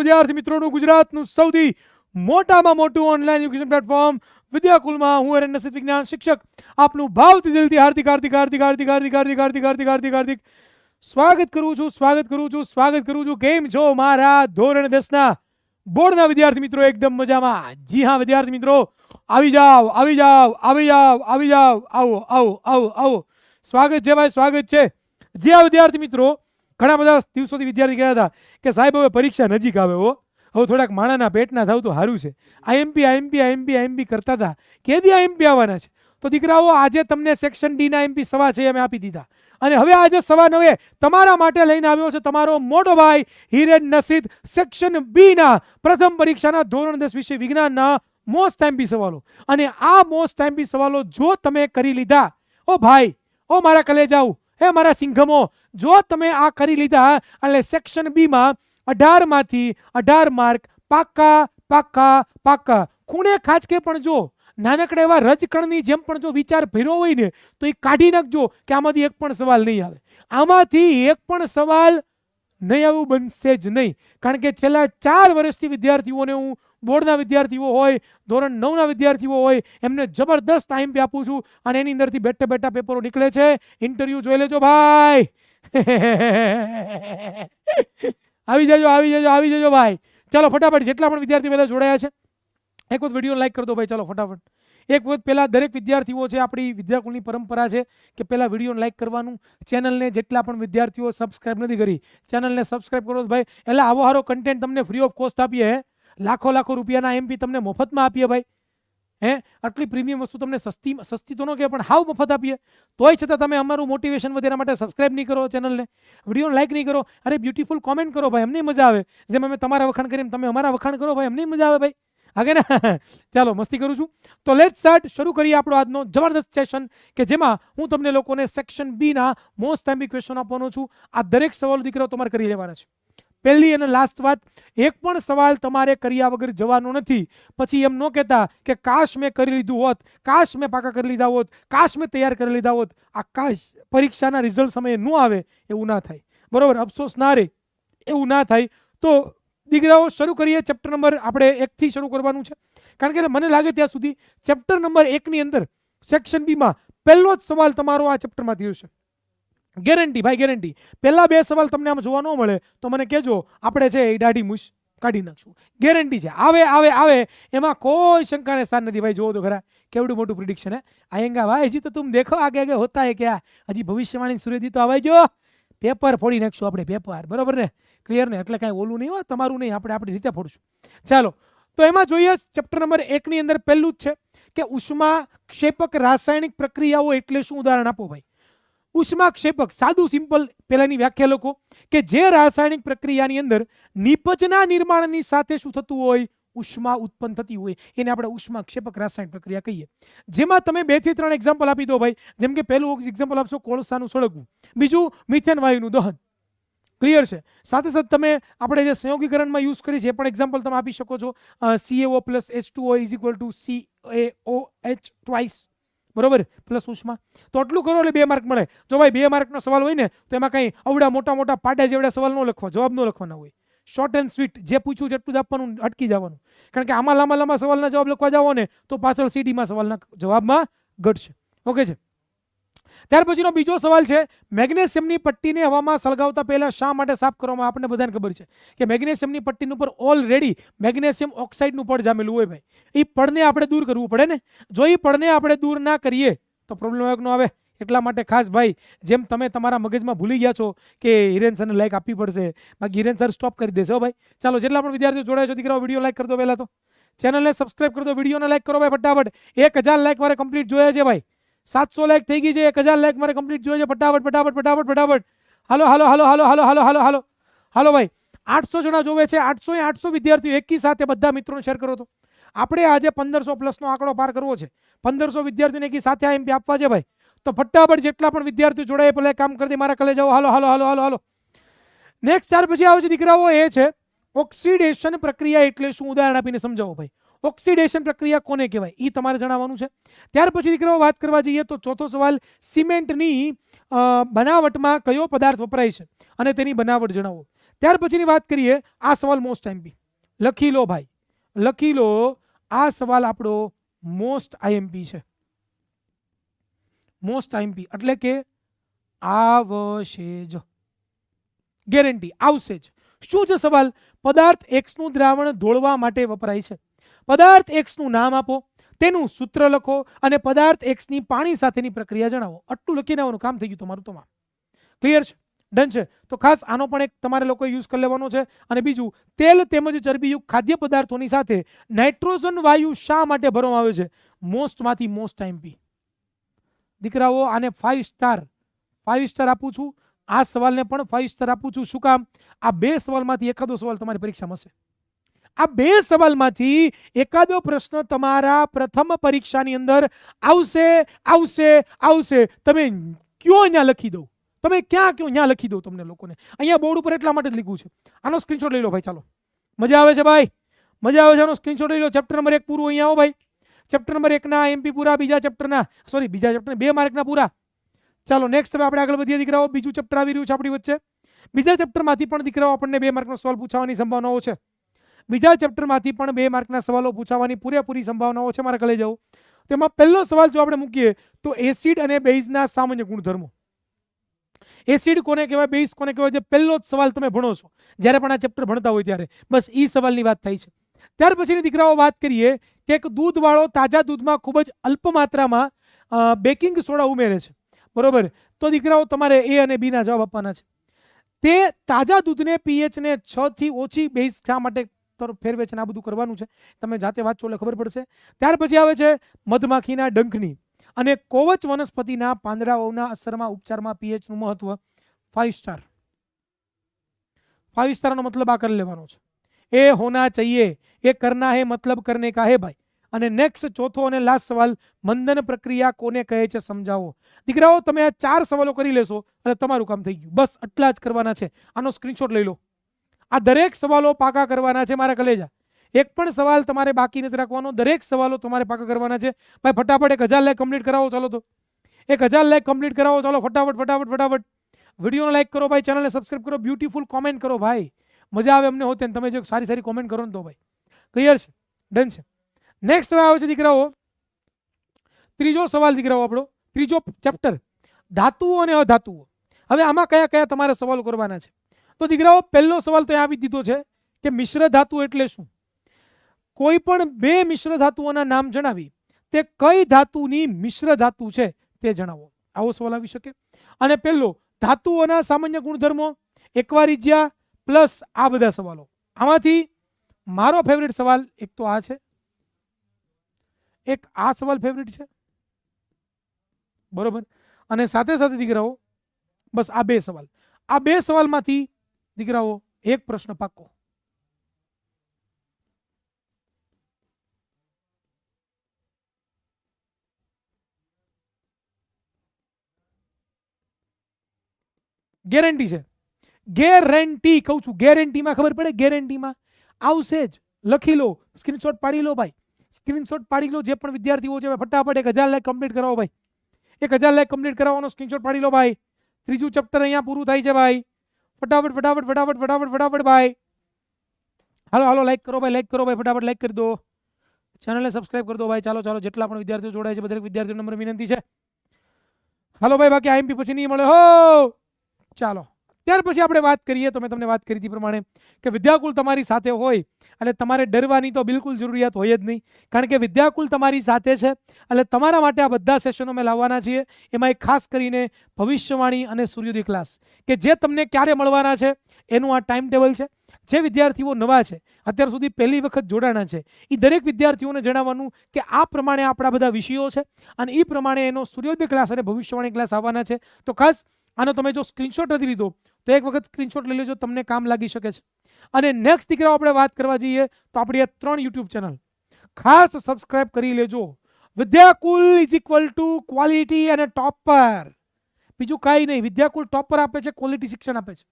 વિદ્યાર્થી મિત્રોનું ગુજરાતનું સૌથી મોટામાં મોટું ઓનલાઈન એજ્યુકેશન પ્લેટફોર્મ વિદ્યાકુલમાં હું નસીબ વિજ્ઞાન શિક્ષક, આપનું ભાવથી દિલથી હાર્દિક હાર્દિક હાર્દિક હાર્દિક હાર્દિક હાર્દિક હાર્દિક હાર્દિક હાર્દિક હાર્દિક. સ્વાગત કરું છું, સ્વાગત કરું છું, સ્વાગત કરું છું. કેમ છો મારા ધોરણ દસના બોર્ડના વિદ્યાર્થી મિત્રો? એકદમ મજામાં. જી હા, વિદ્યાર્થી મિત્રો. આવી જાઓ આવી જાઓ આવી જાઓ આવી જાઓ આવો આવો આવો આવો. સ્વાગત છે ભાઈ, સ્વાગત છે. જી હા, વિદ્યાર્થી મિત્રો. ઘણા બધા દિવસોથી વિદ્યાર્થી કહેતા હતા કે સાહેબ, હવે પરીક્ષા નજીક આવે હો. હવે થોડાક માણાના પેટના થાવ તો સારું છે. આઈએમપી આઈએમપી આઈએમપી આઈએમપી કરતા હતા. કેદી આઈએમપી આવવાના છે? તો દીકરાઓ, આજે તમને સેક્શન ડીના એમપી સવા છે અમે આપી દીધા. અને હવે આજે સવા નવે તમારા માટે લઈને આવ્યો છે તમારો મોટો ભાઈ હિરેન નસીદ સેક્શન બીના પ્રથમ પરીક્ષાના ધોરણ દસ વિષય વિજ્ઞાનના મોસ્ટ એમપી સવાલો. અને આ મોસ્ટ એમપી સવાલો જો તમે કરી લીધા. ઓ ભાઈ, ઓ મારા કલેજાઓ હે મારા સિંઘમો, જો તમે આ કરી લીધા એટલે સેક્શન બીમાં અઢારમાંથી અઢાર માર્ક પાક્કા પાક્કા પાક્કા. ખૂણે ખાચકે પણ જો, નાનકડા એવા રજકણની જેમ પણ જો વિચાર ભર્યો હોય ને, તો એ કાઢી નાખજો કે આમાંથી એક પણ સવાલ નહીં આવે. આમાંથી એક પણ સવાલ નહીં આવું બનશે જ નહીં. કારણ કે છેલ્લા ચાર વર્ષથી વિદ્યાર્થીઓને હું બોર્ડના વિદ્યાર્થીઓ હોય, ધોરણ નવના વિદ્યાર્થીઓ હોય, એમને જબરદસ્ત ટાઈમ આપું છું અને એની અંદરથી બેઠા બેઠા પેપરો નીકળે છે. ઇન્ટરવ્યૂ જોઈ લેજો ભાઈ. આવી જજો આવી જજો આવી જજો ભાઈ. ચાલો ફટાફટ, જેટલા પણ વિદ્યાર્થી પહેલાં જોડાયા છે, એક વખત વીડિયો લાઈક કરી દો ભાઈ, ચાલો ફટાફટ. એક વખત પહેલાં દરેક વિદ્યાર્થીઓ છે, આપણી વિદ્યાકુલની પરંપરા છે કે પહેલાં વીડિયો લાઈક કરવાનું. ચેનલને જેટલા પણ વિદ્યાર્થીઓ સબસ્ક્રાઇબ નથી કરી ચેનલને સબસ્ક્રાઇબ કરો ભાઈ, એટલે આવો સારો કન્ટેન્ટ તમને ફ્રી ઓફ કોસ્ટ આપીએ લાખો લાખો રૂપિયાના એમપી તમને મફતમાં આપીએ ભાઈ. હે? આટલી પ્રીમિયમ વસ્તુ તમને સસ્તી સસ્તી તો ન કહે પણ હાવ મફત આપીએ. તોય છતાં તમે અમારું મોટિવેશન વધે માટે સબસ્ક્રાઇબ નહીં કરો ચેનલને વીડિયો લાઇક નહીં કરો. અરે બ્યુટીફુલ કોમેન્ટ કરો ભાઈ અમને મજા આવે. જેમ અમે તમારા વખાણ કરીએ તમે અમારા વખાણ કરો ભાઈ અમને મજા આવે ભાઈ. આગે ને? ચાલો, મસ્તી કરું છું. તો લેટ સ્ટાર્ટ શરૂ કરીએ આપણો આજનો જબરદસ્ત સેશન કે જેમાં હું તમને લોકોને સેક્શન બીના મોસ્ટ ટાઈમ ક્વેશ્ચન આપવાનો છું. આ દરેક સવાલ દીકરાઓ તમારે કરી લેવાના છે. પહેલી અને લાસ્ટ વાત, એક પણ સવાલ તમારે કર્યા વગર જવાનો નથી. પછી એમ ન કહેતા કે કાશ મેં કરી લીધું હોત, કાશ મેં પાકા કરી લીધા હોત, કાશ મેં તૈયાર કરી લીધા હોત, આ કાશ પરીક્ષાના રિઝલ્ટ સમયે ન આવે, એવું ના થાય. બરાબર? અફસોસ ના રહે એવું ના થાય. તો દીકરાઓ, શરૂ કરીએ ચેપ્ટર નંબર આપણે એકથી શરૂ કરવાનું છે. કારણ કે મને લાગે ત્યાં સુધી ચેપ્ટર નંબર એકની અંદર સેક્શન બીમાં પહેલો જ સવાલ તમારો આ ચેપ્ટરમાંથી હશે. ગેરંટી, ભાઈ ગેરંટી. પહેલાં બે સવાલ તમને આમ જોવા ન મળે તો મને કહેજો, આપણે છે એ દાઢી મૂછ કાઢી નાખશું. ગેરંટી છે. આવે આવે આવે. એમાં કોઈ શંકાને સ્થાન નથી. ભાઈ જોવો તો ખરા. કેવડું મોટું પ્રિડિક્શન હે? આયંગા ભાઈ હજી તો તું દેખો આગે આગે હોતા હે ક્યાં? હજી ભવિષ્યવાણી સૂર્યજી તો આવાઈ જો પેપર ફોડી નાખશું આપણે, પેપર. બરાબર ને? ક્લિયર ને? એટલે કાંઈ ઓલું નહીં હોય, તમારું નહીં. આપણે આપણી રીતે ફોડશું. ચાલો. તો એમાં જોઈએ ચેપ્ટર નંબર એકની અંદર પહેલું જ છે કે ઉષ્મા ક્ષેપક રાસાયણિક પ્રક્રિયાઓ એટલે શું? ઉદાહરણ આપો ભાઈ. ઉષ્માક્ષેપક, સાદું, સિમ્પલ, પહેલાની વ્યાખ્યા લખો કે જે રાસાયણિક પ્રક્રિયાની અંદર નિપજના નિર્માણની સાથે શું થતું હોય? ઉષ્મા ઉત્પન્ન થતી હોય. એને આપણે ઉષ્માક્ષેપક રાસાયણિક પ્રક્રિયા કહીએ. જેમાં તમે બેથી ત્રણ એક્ઝામ્પલ આપી દો ભાઈ. જેમ કે પહેલું એક્ઝામ્પલ આપશો કોળસાનું સળગવું. બીજું મિથેન વાયુનું દહન. ક્લિયર છે? સાથે સાથે તમે આપણે જે સંયોગીકરણમાં યુઝ કરી છે પણ એક્ઝામ્પલ તમે આપી શકો છો. CaO plus H two is equal to C A O H twice બરોબર? પ્લસ ઉષ્મા. તો આટલું કરો એટલે બે માર્ક મળે. જો ભાઈ બે માર્કનો સવાલ હોય ને, તો એમાં કંઈ અવડા મોટા મોટા પાડા જેવડા સવાલ ન લખવા, જવાબ ન લખવાના હોય. શોર્ટ એન્ડ સ્વીટ જે પૂછ્યું જેટલું જ આપવાનું, અટકી જવાનું. કારણ કે આમાં લાંબા લાંબા સવાલના જવાબ લખવા જાઓ ને, તો પાછળ સીડીમાં સવાલના જવાબમાં ઘટશે. ઓકે છે? ત્યાર પછીનો બીજો સવાલ છે, મેગ્નેશિયમની પટ્ટીને હવામાં સળગાવતા પહેલાં શા માટે સાફ કરવામાં આપણને બધાને ખબર છે કે મેગ્નેશિયમની પટ્ટીની ઉપર ઓલરેડી મેગ્નેશિયમ ઓક્સાઇડનું પડ જામેલું હોય ભાઈ. એ પડને આપણે દૂર કરવું પડે ને? જો એ પડને આપણે દૂર ના કરીએ, તો પ્રોબ્લેમ ન આવે. એટલા માટે ખાસ ભાઈ, જેમ તમે તમારા મગજમાં ભૂલી ગયા છો કે હિરેન સરને લાઈક આપવી પડશે, બાકી હિરેન સર સ્ટોપ કરી દેશે હો ભાઈ. ચાલો, જેટલા પણ વિદ્યાર્થીઓ જોડાયા છો, દીકરાઓ વીડિયો લાઈક કરી પહેલાં તો. ચેનલને સબસ્ક્રાઇબ કરી દો વિડીયોને લાઈક કરો ભાઈ, ફટાફટ. એક હજાર લાઈક મારે કમ્પ્લીટ જોયા છે ભાઈ. સાતસો લાઈક થઈ ગઈ છે, એક હજાર લાઈક મારે કમ્પ્લીટ જોઈએ છે. ફટાફટ ફટાફટ ફટાફટ ફટાફટ. હાલો હાલો હાલો હાલો હાલો હાલો હાલો હાલો. હાલો ભાઈ, આઠસો જણા જોવે છે, આઠસો એ આઠસો વિદ્યાર્થીઓ એકી સાથે બધા મિત્રોને શેર કરો તો. આપણે આજે પંદરસો પ્લસનો આંકડો પાર કરવો છે. પંદરસો વિદ્યાર્થીઓને એકી સાથે આ એમપી આપવા છે ભાઈ. તો ફટાફટ જેટલા પણ વિદ્યાર્થીઓ જોડાય, પેલા કામ કરી દે, મારા કલે જાઓ. હાલો હાલો હાલો હાલો હાલો. નેક્સ્ટ ત્યાર પછી આવે છે, દીકરાઓ, એ છે, ઓક્સિડેશન પ્રક્રિયા એટલે શું? ઉદાહરણ આપીને સમજાવો ભાઈ. ઓક્સિડેશન પ્રક્રિયા કોને કહેવાય? એ તમારે જણાવવાનું છે. ત્યાર પછી દીકરાઓ, વાત કરવા જઈએ તો ચોથો સવાલ, સિમેન્ટની બનાવટમાં કયો પદાર્થ વપરાય છે? અને તેની બનાવટ જણાવો. ત્યાર પછીની વાત કરીએ, આ સવાલ મોસ્ટ આઈએમપી લખી લો ભાઈ. લખી લો, આ સવાલ આપણો મોસ્ટ આઈએમપી છે. મોસ્ટ આઈએમપી એટલે કે આવશે જ. ગેરંટી આવશે જ. શું છે સવાલ? પદાર્થ એક્સનું દ્રાવણ ધોળવા માટે વપરાય છે. પદાર્થ એક્સનું નામ આપો, તેનું સૂત્ર લખો અને પદાર્થ એક્સની પાણી સાથેની પ્રક્રિયા જણાવો. આટલું લખીને આવવાનું કામ થઈ ગયું તમારું તમામ. ક્લિયર છે? ડન છે? તો ખાસ આનો પણ એક તમારે લોકો યુઝ કરી લેવાનો છે. અને બીજું, તેલ તેમજ ચરબીયુક્ત ખાદ્ય પદાર્થોની સાથે નાઇટ્રોજન વાયુ શા માટે ભરવામાં આવે છે? મોસ્ટમાંથી મોસ્ટ ટાઈમ પી. દીકરાઓ, આને ફાઇવ સ્ટાર ફાઇવ સ્ટાર આપું છું. આ સવાલને પણ ફાઇવ સ્ટાર આપું છું. શું કામ? આ બે સવાલમાંથી એકાદો સવાલ તમારી પરીક્ષામાં હશે. આ બે સવાલમાંથી એકાદો પ્રશ્ન તમારા પ્રથમ પરીક્ષાની અંદર આવશે આવશે આવશે. તમે કયો અહીંયા લખી દો? તમે ક્યાં કયો ત્યાં લખી દો તમને લોકોને? અહીંયા બોર્ડ ઉપર એટલા માટે જ લીધું છે. આનો સ્ક્રીનશોટ લઈ લો ભાઈ, ચાલો. મજા આવે છે ભાઈ? મજા આવે છે આનો સ્ક્રીનશોટ લઈ લો. ચેપ્ટર નંબર એક પૂરું અહીંયા આવો ભાઈ. ચેપ્ટર નંબર એકના એમપી પૂરા, બીજા ચેપ્ટરના સોરી બીજા ચેપ્ટર બે માર્કના પૂરા. ચાલો નેક્સ્ટ હવે આપણે આગળ વધીએ દીકરાઓ. બીજું ચેપ્ટર આવી રહ્યું છે આપણી વચ્ચે. બીજા ચેપ્ટરમાંથી પણ દીકરાઓ આપણને બે માર્કનો સવાલ પૂછાવાની સંભાવનાઓ છે. બીજા ચેપ્ટરમાંથી પણ બે માર્કના સવાલો પૂછાવાની પૂરેપૂરી સંભાવનાઓ છે મારા કલે તેમાં પહેલો સવાલ જો આપણે મૂકીએ, તો એસિડ અને બેઝના સામાન્ય ગુણધર્મો. એસિડ કોને કહેવાય? બેઝ કોને કહેવાય? જે પહેલો જ સવાલ તમે ભણો છો. જ્યારે પણ આ ચેપ્ટર ભણતા હોય ત્યારે. બસ એ સવાલની વાત થાય છે. ત્યાર પછીની દીકરાઓ વાત કરીએ કે એક દૂધવાળો તાજા દૂધમાં ખૂબ જ અલ્પ માત્રામાં બેકિંગ સોડા ઉમેરે છે. બરોબર? તો દીકરાઓ તમારે એ અને બીના જવાબ આપવાના છે. તે તાજા દૂધને પીએચને છથી ઓછી બેઝ શા માટે તરફ ફેરવે છે ને આ બધું કરવાનું છે. તમે જાતે વાંચો એટલે ખબર પડશે. ત્યાર પછી આવે છે મધમાખીના ડંખની. અને કોવચ વનસ્પતિના પાંદડાઓના અસરમાં ઉપચારમાં પીએચનું મહત્વ ફાઈવ સ્ટાર ફાઈવ સ્ટારનો મતલબ આ કરી લેવાનો છે. એ હોના ચાહીએ એ કરના હે મતલબ કરને કા હે ભાઈ? અને નેક્સ્ટ ચોથો અને લાસ્ટ સવાલ, મંદન પ્રક્રિયા કોને કહે છે સમજાવો? દીકરાઓ, તમે આ ચાર સવાલો કરી લેશો એટલે તમારું કામ થઈ ગયું. બસ, આટલા જ કરવાના છે. આનો સ્ક્રીનશોટ લઈ લો. આ દરેક સવાલો પાકા કરવાના છે મારા કલેજા. એક પણ સવાલ તમારે બાકી નથી રાખવાનો. દરેક સવાલો તમારે પાકા કરવાના છે. ભાઈ, ફટાફટ એક હજાર લાઈક કમ્પ્લીટ કરાવો, ચાલો તો. એક હજાર લાઈક કમ્પ્લીટ કરાવો, ચાલો, ફટાફટ ફટાફટ ફટાફટ. વિડીયોને લાઈક કરો ભાઈ ચેનલને સબસ્ક્રાઈબ કરો બ્યુટીફુલ કોમેન્ટ કરો ભાઈ. મજા આવે અમને હોતે તમે જો સારી સારી કોમેન્ટ કરો ને તો ભાઈ. ક્લિયર છે? ડન છે? નેક્સ્ટ હવે આવે છે દીકરાઓ. ત્રીજો સવાલ દીકરાઓ આપણો. ત્રીજો ચેપ્ટર ધાતુઓ અને અધાતુઓ. હવે આમાં કયા કયા તમારે સવાલો કરવાના છે? તો દીકરાઓ, પહેલો સવાલ તો આવી દીધો છે કે મિશ્ર ધાતુ એટલે શું? કોઈ પણ બે મિશ્ર ધાતુઓના નામ જણાવી, તે કઈ ધાતુની મિશ્ર ધાતુ છે તે જણાવો. આવો સવાલ આવી શકે. અને પહેલો, ધાતુઓના સામાન્ય ગુણધર્મો એકવારિજ્યા પ્લસ આ બધા સવાલો. આમાંથી મારો ફેવરેટ સવાલ એક તો આ છે. એક આ સવાલ ફેવરેટ છે. બરોબર? અને સાથે સાથે દીકરાઓ, બસ આ બે સવાલ. આ બે સવાલમાંથી દીકરાઓ, એક પ્રશ્ન પાકો ગેરંટી છે. ગેરંટી, કહું છું, ગેરંટીમાં ખબર પડે? ગેરંટીમાં. આવશે જ. લખી લો. સ્ક્રીનશોટ પાડી લો ભાઈ. સ્ક્રીનશોટ પાડી લો. જે પણ વિદ્યાર્થીઓ છે ફટાફટ એક હજાર લાખ કમ્પ્લીટ કરાવો ભાઈ. એક હજાર લાખ કમ્પ્લીટ કરાવવાનો સ્ક્રીનશોટ પાડી લો ભાઈ. ત્રીજું ચેપ્ટર અહીંયા પૂરું થાય છે ભાઈ. ફટાફટ ફટાફટ ફટાફટ ફટાફટ ફટાફટ ભાઈ. હાલો હાલો લાઈક કરો ભાઈ લાઈક કરો ભાઈ, ફટાફટ લાઈક કરી દો. ચેનલને સબસ્ક્રાઈબ કરી દો ભાઈ. ચાલો ચાલો, જેટલા પણ વિદ્યાર્થીઓ જોડાય છે દરેક વિદ્યાર્થીઓ નંબર વિનંતી છે. હાલો ભાઈ, બાકી આઈએમપી પછી નહીં મળે. હો! ચાલો. ત્યાર પછી આપણે વાત કરીએ તો મેં તમને વાત કરી હતી પ્રમાણે કે વિદ્યાકુલ તમારી સાથે હોય અને તમારે ડરવાની તો બિલકુલ જરૂરિયાત હોય જ નહીં. કારણ કે વિદ્યાકુલ તમારી સાથે છે એટલે તમારા માટે આ બધા સેશનો મેં લાવવાના છીએ. એમાં એક ખાસ કરીને ભવિષ્યવાણી અને સૂર્યોદય ક્લાસ કે જે તમને ક્યારે મળવાના છે એનું આ ટાઈમ ટેબલ છે. જે વિદ્યાર્થીઓ નવા છે અત્યાર સુધી પહેલી વખત જોડાણા છે એ દરેક વિદ્યાર્થીઓને જણાવવાનું કે આ પ્રમાણે આપણા બધા વિષયો છે અને એ પ્રમાણે એનો સૂર્યોદય ક્લાસ અને ભવિષ્યવાણી ક્લાસ આવવાના છે. તો ખાસ આનો તમે જો સ્ક્રીનશોટ નથી લીધો તો એક વખત સ્ક્રીનશોટ લઈ લેજો, તમને કામ લાગી શકે છે. અને નેક્સ્ટ દીકરાઓ આપણે વાત કરવા જઈએ, તો આપણી આ ત્રણ યુટ્યુબ ચેનલ ખાસ સબસ્ક્રાઇબ કરી લેજો. Vidyakul is equal to quality અને ટોપર બીજું કાંઈ નહીં, વિદ્યાકુલ ટોપર આપે છે ક્વોલિટી શિક્ષણ આપે છે.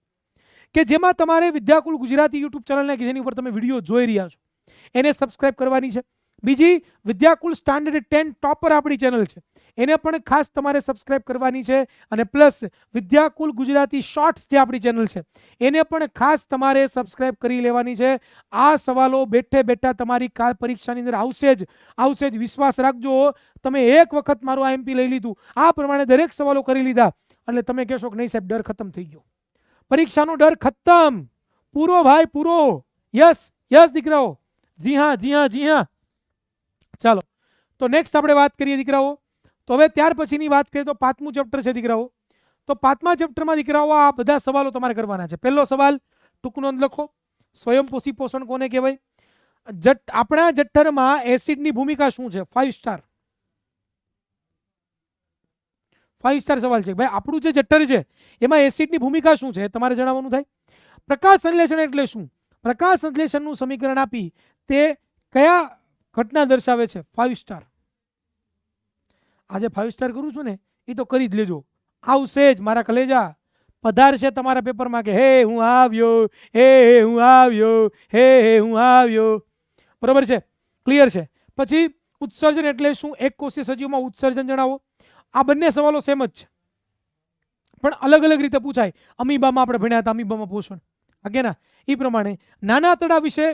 કે જેમાં તમારે વિદ્યાકુલ ગુજરાતી યુટ્યુબ ચેનલને કે જેની ઉપર તમે વીડિયો જોઈ રહ્યા છો, એને સબસ્ક્રાઇબ કરવાની છે. બીજી વિદ્યાકુલ સ્ટાન્ડર્ડ ટેન ટોપર આપણી ચેનલ છે. એને પણ ખાસ તમારે સબસ્ક્રાઇબ કરવાની છે અને પ્લસ વિદ્યાકુલ ગુજરાતી શોર્ટ્સ જે આપણી ચેનલ છે, એને પણ ખાસ તમારે સબસ્ક્રાઇબ કરી લેવાની છે. આ સવાલો બેઠે બેઠા તમારી કાલ પરીક્ષાની અંદર આવશે જ. આવશે જ. વિશ્વાસ રાખજો તમે એક વખત મારું આઈએમપી લઈ લીધું. આ પ્રમાણે દરેક સવાલો કરી લીધા. એટલે તમે કહેશો કે નહીં સાહેબ, ડર ખતમ થઈ ગયો. પરીક્ષાનો ડર ખતમ. પૂરો ભાઈ, પૂરો. યસ યસ દીકરાઓ. જી હા જી હા જી હા. ચાલો. તો નેક્સ્ટ આપણે વાત કરીએ દીકરાઓ. તો હવે ત્યાર પછીની વાત કરીએ તો પાંચમું ચેપ્ટર છે દીકરાઓ. તો પાંચમા ચેપ્ટરમાં દીકરાઓ આ બધા સવાલો તમારે કરવાના છે. પહેલો સવાલ, ટૂંક નોંધ લખો. સ્વયંપોષી પોષણ કોને કહેવાય? જટ આપણા જઠ્ઠરમાં એસિડની ભૂમિકા શું છે? ફાઈવ સ્ટાર ફાઈવ સ્ટાર સવાલ છે. ભાઈ, આપણું જે જઠ્ઠર છે, એમાં એસિડની ભૂમિકા શું છે? તમારે જણાવવાનું થાય. પ્રકાશ સંશ્લેષણ એટલે શું? પ્રકાશ સંશ્લેષણનું સમીકરણ આપી તે કયા ઘટના દર્શાવે છે. ફાઇવ સ્ટાર આજે ફાઇવ સ્ટાર કરું છું ને એ તો કરી જ લેજો. આવશે જ મારા કલેજા. પધારશે તમારા પેપરમાં કે, હે, હું આવ્યો. હે હે, હું આવ્યો. હે હે, હું આવ્યો. બરોબર છે? ક્લિયર છે? પછી ઉત્સર્જન એટલે શું? એક કોષીય સજીવમાં ઉત્સર્જન જણાવો. આ બંને સવાલો સેમ જ છે. પણ અલગ અલગ રીતે પૂછાય. અમીબામાં આપણે ભણ્યા હતા, અમીબામાં પોષણ આગેના એ પ્રમાણે નાના આંતરડા વિશે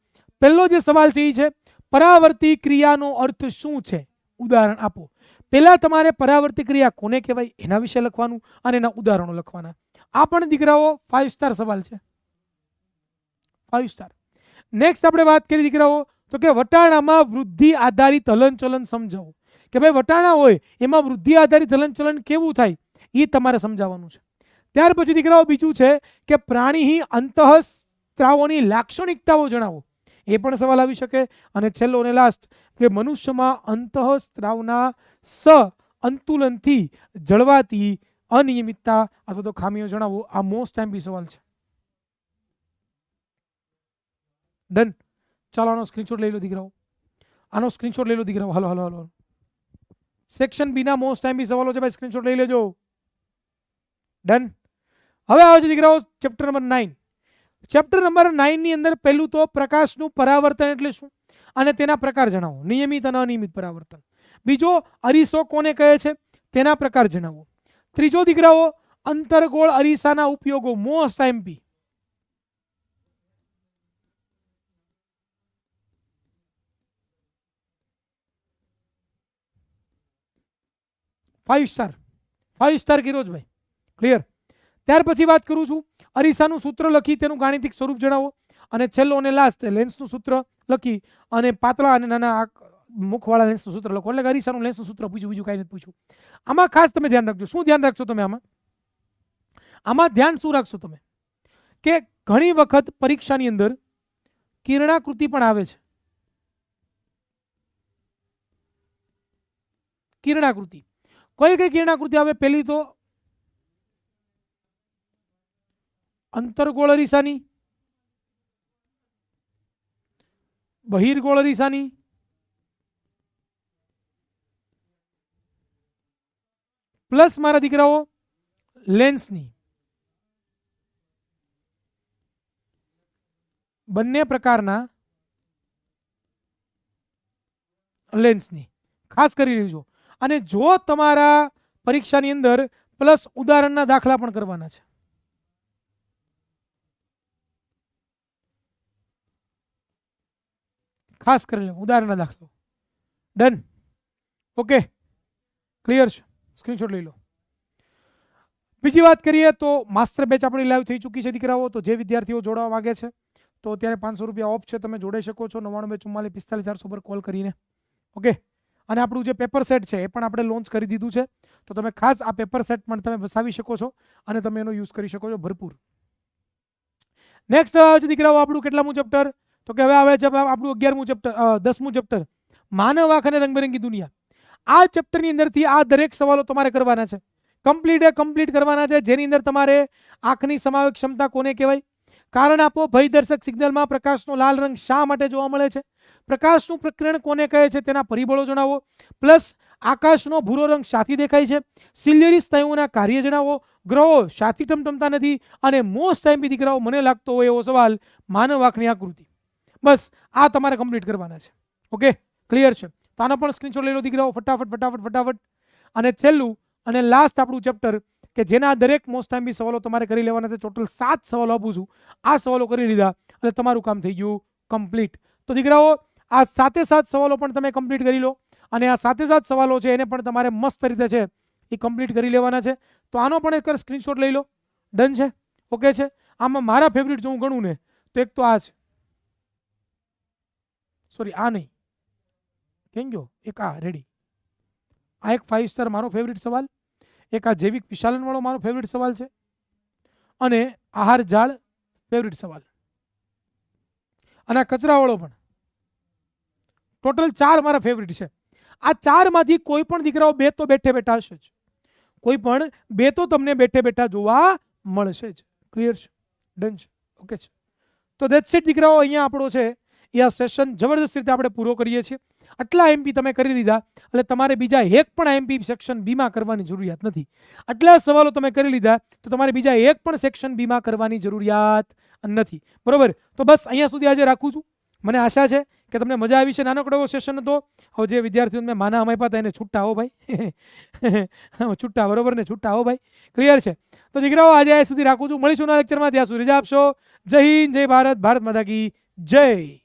પહેલો જે સવાલ છે એ છે, પરાવર્તી ક્રિયાનો અર્થ શું છે? ઉદાહરણ આપો. પહેલાં તમારે પરાવર્તી ક્રિયા કોને કહેવાય? એના વિશે લખવાનું અને એના ઉદાહરણો લખવાના. આ પણ દીકરાઓ ફાઇવ સ્ટાર સવાલ છે. ફાઇવ સ્ટાર નેક્સ્ટ આપણે વાત કરી દીકરાઓ, તો કે વટાણામાં વૃદ્ધિ આધારિત હલનચલન સમજાવો. કે ભાઈ વટાણા હોય, એમાં વૃદ્ધિ આધારિત હલનચલન કેવું થાય? એ તમારે સમજાવવાનું છે. ત્યાર પછી દીકરાઓ બીજું છે કે પ્રાણી અંતઃસ્ત્રાવોની લાક્ષણિકતાઓ જણાવો. એ પણ સવાલ આવી શકે. અને છેલ્લો અને લાસ્ટ કે મનુષ્યમાં અંતઃસ્ત્રાવના સ અંતુલનથી જળવાતી અનિયમિતતા અથવા તો ખામીઓ જણાવો. આ મોસ્ટ ટાઈમ બી સવાલ છે. ડન ચાલો આનો સ્ક્રીનશોટ લઈ લો દીકરાઓ. આનો સ્ક્રીનશોટ લઈ લો દીકરાઓ. હાલો હાલો હાલો સેક્શન બીના મોસ્ટ ટાઈમ બી સવાલો છે ભાઈ. સ્ક્રીનશોટ લઈ લેજો. ડન હવે આવે છે દીકરાઓ chapter number nine chapter number નાઇનની અંદર પહેલું તો પ્રકાશનું પરાવર્તન એટલે શું? અને તેના પ્રકાર જણાવો. નિયમિત અને અનિયમિત પરાવર્તન. બીજો, અરીસો કોને કહે છે? તેના પ્રકાર જણાવો. ત્રીજો દીકરાઓ, અંતરગોળ અરીસાના ઉપયોગો most IMP five star five star કિરોજભાઈ. Clear ત્યાર પછી વાત કરું છું અરીસાનું સૂત્ર લખી તેનું ગાણિતિક સ્વરૂપ જણાવો. અને છેલ્લો અને લાસ્ટ લેન્સનું સૂત્ર લખી અને પાતળા અને નાના મુખવાળા લેન્સનું સૂત્ર લખો. એટલે અરીસાનું લેન્સનું સૂત્ર પૂછ્યું, બીજું કાંઈ નથી પૂછ્યું. આમાં ખાસ તમે ધ્યાન રાખજો. શું ધ્યાન રાખશો તમે આમાં? આમાં ધ્યાન શું રાખશો તમે? કે ઘણી વખત પરીક્ષાની અંદર કિરણાકૃતિ પણ આવે છે. કિરણાકૃતિ. કઈ કઈ કિરણાકૃતિ આવે? પહેલી તો અંતરગોળ અરીસાની? બહિર્ગોળ અરીસાની? પ્લસ મારા દીકરાઓ, લેન્સની. બંને પ્રકારના લેન્સની. ખાસ કરી લેજો. અને જો તમારા પરીક્ષાની અંદર પ્લસ ઉદાહરણના દાખલા પણ કરવાના છે. ખાસ કરી લો ઉદાહરણના દાખલો. ડન ઓકે ક્લિયર છે? સ્ક્રીનશોટ લઈ લો. બીજી વાત કરીએ તો માસ્ટર બેચ આપણી લાઈવ થઈ ચૂકી છે દીકરાઓ, તો જે વિદ્યાર્થીઓ જોડાવા માંગે છે, તો અત્યારે પાંચસો રૂપિયા ઓફ છે, તમે જોડાઈ શકો છો નવ્વાણું બે ચુમ્માલીસ પિસ્તાલીસ ચારસો પર કોલ કરીને. ઓકે અને આપણું જે પેપર સેટ છે, એ પણ આપણે લોન્ચ કરી દીધું છે, તો તમે ખાસ આ પેપર સેટ પણ તમે વસાવી શકો છો અને તમે એનો યુઝ કરી શકો છો ભરપૂર. નેક્સ્ટ દીકરાઓ, આપણું કેટલામું ચેપ્ટર તો કે હવે આવે છે આપણું અગિયારમું ચેપ્ટર દસમું ચેપ્ટર માનવ આંખ અને રંગબેરંગી દુનિયા. આ ચેપ્ટરની અંદરથી આ દરેક સવાલો તમારે કરવાના છે. કમ્પ્લીટ કમ્પ્લીટ કરવાના છે. જેની અંદર તમારે આંખની સમાવેશ ક્ષમતા કોને કહેવાય? કારણ આપો, ભયદર્શક સિગ્નલમાં પ્રકાશનો લાલ રંગ શા માટે જોવા મળે છે? પ્રકાશનું પ્રકરણ કોને કહે છે તેના પરિબળો જણાવો. પ્લસ, આકાશનો ભૂરો રંગ શાથી દેખાય છે. સિલિયરી સ્નાયુઓના કાર્ય જણાવો. ગ્રહો શાથી ટમટમતા નથી અને મોસ્ટ ટાઈમ દીકરાઓ મને લાગતો હોય એવો સવાલ માનવ આંખની આકૃતિ. બસ, આ તમારે કમ્પ્લીટ કરવાના છે. ઓકે ક્લિયર છે? તો આનો પણ સ્ક્રીનશોટ લઈ લો દીકરાઓ. ફટાફટ ફટાફટ ફટાફટ. અને છેલ્લું અને લાસ્ટ આપણું ચેપ્ટર કે જેના દરેક મોસ્ટ ટાઈમ બી સવાલો તમારે કરી લેવાના છે. ટોટલ સાત સવાલો આપું છું. આ સવાલો કરી લીધા એટલે તમારું કામ થઈ ગયું કમ્પ્લીટ તો દીકરાઓ, આ સાતે સાત સવાલો પણ તમે કમ્પ્લીટ કરી લો. અને આ સાતે સાત સવાલો છે, એને પણ તમારે મસ્ત રીતે છે, એ કમ્પ્લીટ કરી લેવાના છે. તો આનો પણ એક સ્ક્રીનશોટ લઈ લો. ડન છે? ઓકે છે? આમાં મારા ફેવરિટ જો હું ગણું ને, તો એક તો આ છે. સોરી, આ નહીં. કેમ ગયો? એક આ રેડી આ એક ફાઇવ સ્ટાર મારો ફેવરિટ સવાલ. એક આ જૈવિક વિશાલનવાળો મારો ફેવરિટ સવાલ છે. અને આહાર ઝાડ ફેવરિટ સવાલ. અને આ કચરાવાળો પણ. ટોટલ ચાર મારા ફેવરિટ છે. આ ચારમાંથી કોઈ પણ દીકરાઓ બે તો બેઠે બેઠા હશે જ. કોઈ પણ બે તો તમને બેઠે બેઠા જોવા મળશે જ. ક્લિયર છે? ડન છે? ઓકે છે. તો દેટ્સ ઇટ દીકરાઓ. અહીંયા આપણો છે એ આ સેશન જબરદસ્ત રીતે આપણે પૂરો કરીએ છીએ. આટલા એમપી તમે કરી લીધા, એટલે તમારે બીજા એક પણ એમપી સેક્શન બીમાં કરવાની જરૂરિયાત નથી. આટલા સવાલો તમે કરી લીધા, તો તમારે બીજા એક પણ સેક્શન બીમાં કરવાની જરૂરિયાત નથી. બરોબર? તો બસ અહીંયા સુધી આજે રાખું છું. મને આશા છે કે તમને મજા આવી છે નાનકડો એવો સેશન હતો. હવે જે વિદ્યાર્થીઓને મેં માના અમાપ્યા હતા એને છૂટા હો ભાઈ. છૂટા, બરોબર ને? છૂટા હો ભાઈ. ક્લિયર છે? તો દીકરાઓ, આજે અહીં સુધી રાખું છું. મળીશું ના લેક્ચરમાં ત્યાં સુધી રજા આપશો. જય હિન્દ, જય ભારત. ભારત માતા કી જય.